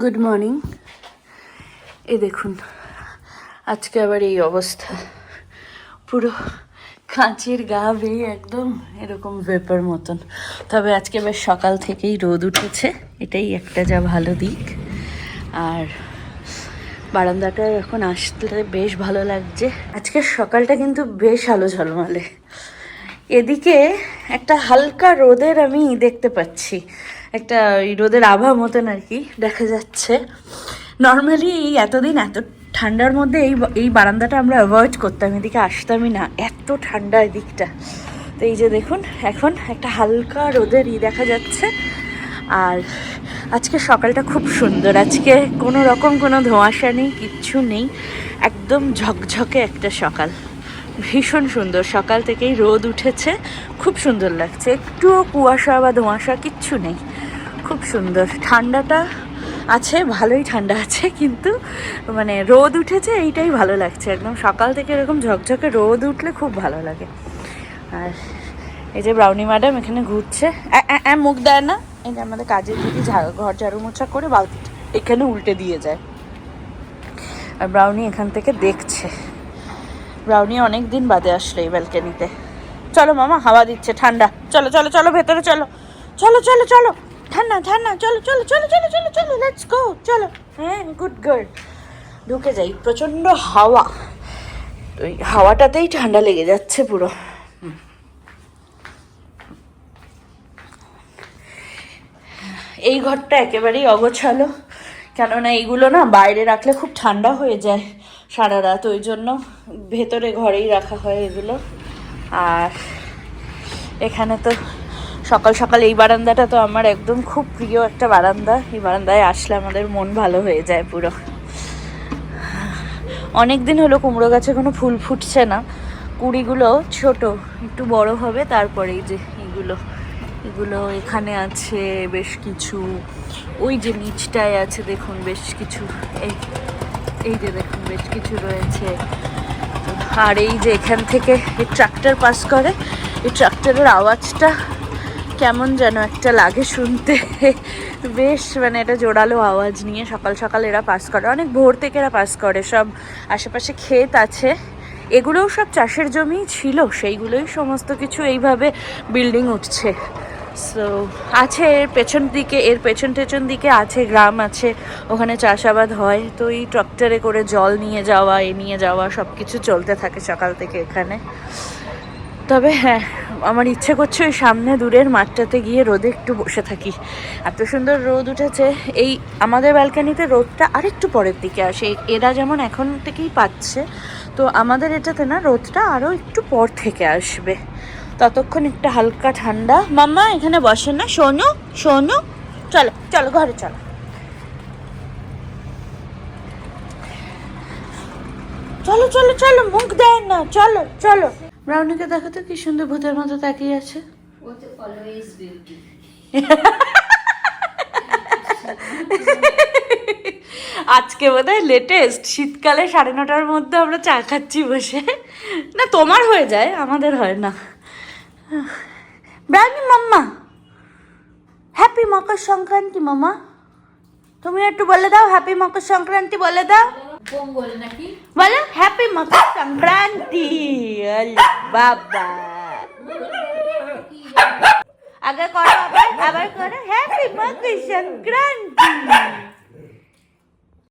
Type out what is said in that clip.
Good morning এ দেখুন, আজকে আবার এই অবস্থা। পুরো কাঁচের গা বেয়ে একদম এরকম ভেপার মতন। তবে আজকে বেশ সকাল থেকেই রোদ উঠেছে, এটাই একটা যা ভালো দিক। আর বারান্দাটা এখন আসতে বেশ ভালো লাগছে। আজকে সকালটা কিন্তু বেশ আলো ঝলমলে। এদিকে একটা হালকা রোদের আমি দেখতে পাচ্ছি। একটা রোদের আভা মতন আর কি দেখা যাচ্ছে। নর্মালি এই এতদিন এত ঠান্ডার মধ্যে এই এই বারান্দাটা আমরা অ্যাভয়েড করতাম, এদিকে আসতামই না। এত ঠান্ডা এদিকটা। তো এই যে দেখুন, এখন একটা হালকা রোদের ই দেখা যাচ্ছে। আর আজকে সকালটা খুব সুন্দর। আজকে কোনো রকম কোনো ধোঁয়াশা নেই, কিচ্ছু নেই। একদম ঝকঝকে একটা সকাল। ভীষণ সুন্দর। সকাল থেকেই রোদ উঠেছে। খুব সুন্দর লাগছে। একটুও কুয়াশা বা ধোঁয়াশা কিচ্ছু নেই। খুব সুন্দর। ঠান্ডাটা আছে, ভালোই ঠান্ডা আছে, কিন্তু মানে রোদ উঠেছে, এইটাই ভালো লাগছে। একদম সকাল থেকে এরকম ঝকঝকে রোদ উঠলে খুব ভালো লাগে। আর এই যে ব্রাউনি ম্যাডাম এখানে ঘুরছে। মুখ দেয় না? এই যে আমাদের কাজের দিদি ঘর ঝাড়ু মোছা করে বালতিটা এখানে উল্টে দিয়ে যায়। আর ব্রাউনি এখান থেকে দেখছে। ব্রাউনি অনেক দিন বাদে আসলো এই ব্যালকানিতে। চলো মামা, হাওয়া দিচ্ছে, ঠান্ডা। চলো চলো চলো, ভেতরে চলো। চলো চলো চলো। ঠান্ডা ঠান্ডা, চলো চলো চলো চলো চলো চলো লেটস গো চলো। হ্যাঁ গুড গার্ল ঢুকে যাই, প্রচণ্ড হাওয়া। ওই হাওয়াটাতেই ঠান্ডা লেগে যাচ্ছে পুরো। এই ঘরটা একেবারেই অগোছালো। কেননা এইগুলো না বাইরে রাখলে খুব ঠান্ডা হয়ে যায় সারা রাত, ওই জন্য ভেতরে ঘরেই রাখা হয় এগুলো। আর এখানে তো সকাল সকাল এই বারান্দাটা তো আমার একদম খুব প্রিয় একটা বারান্দা। এই বারান্দায় আসলে আমাদের মন ভালো হয়ে যায় পুরো। অনেক দিন হলো কুমড়ো গাছে কোনো ফুল ফুটছে না। কুড়িগুলো ছোট, একটু বড় হবে তারপরে যে এগুলো। এগুলো এখানে আছে বেশ কিছু। ওই যে নিচটায় আছে দেখুন বেশ কিছু। এই এই যে দেখুন বেশ কিছু রয়েছে। আর এই যে এখান থেকে এই ট্রাক্টর পাস করে, এই ট্রাক্টরের আওয়াজটা কেমন যেন একটা লাগে শুনতে। বেশ মানে এটা জোরালো আওয়াজ নিয়ে সকাল সকাল এরা পাস করে। অনেক ভোর থেকে এরা পাস করে। সব আশেপাশে ক্ষেত আছে। এগুলোও সব চাষের জমি ছিল। সেইগুলোই সমস্ত কিছু এইভাবে বিল্ডিং উঠছে। সো আছে এর পেছন দিকে, এর পেছন টেছন দিকে আছে, গ্রাম আছে। ওখানে চাষাবাদ হয়। তো এই ট্রাক্টরে করে জল নিয়ে যাওয়া, এ নিয়ে যাওয়া সব কিছু চলতে থাকে সকাল থেকে এখানে। তবে হ্যাঁ আমার ইচ্ছে করছে ওই সামনে দূরের মাঠটাতে গিয়ে রোদে একটু বসে থাকি। এত সুন্দর রোদ উঠেছে। এই আমাদের ব্যালকানিতে রোদটা আরেকটু পরের দিকে আসে। এরা যেমন এখন থেকেই পাচ্ছে, তো আমাদের এটাতে না রোদটা আরও একটু পর থেকে আসবে। ততক্ষণ একটা হালকা ঠান্ডা। মাম্মা, এখানে বসে না। শোনো শোনো চলো চলো, ঘরে চলো। চলো চলো চলো, মুখ দেয় না। চলো চলো। ব্রাউনিকে দেখো তো কি সুন্দর ভূতের মতো তাকিয়ে আছে. আজকে বোধহয় লেটেস্ট শীতকালে সাড়ে নটার মধ্যে আমরা চা খাচ্ছি বসে। না তোমার হয়ে যায় আমাদের হয় না। Brownie mamma happy Makar Sankranti মামা তুমি একটু বলে দাও হ্যাপি মকর সংক্রান্তি বলে দাও। বোম বলে নাকি বলো হ্যাপি মকর সংক্রান্তি আলে বাবা আগে করো আবার আবার করো হ্যাপি মকর সংক্রান্তি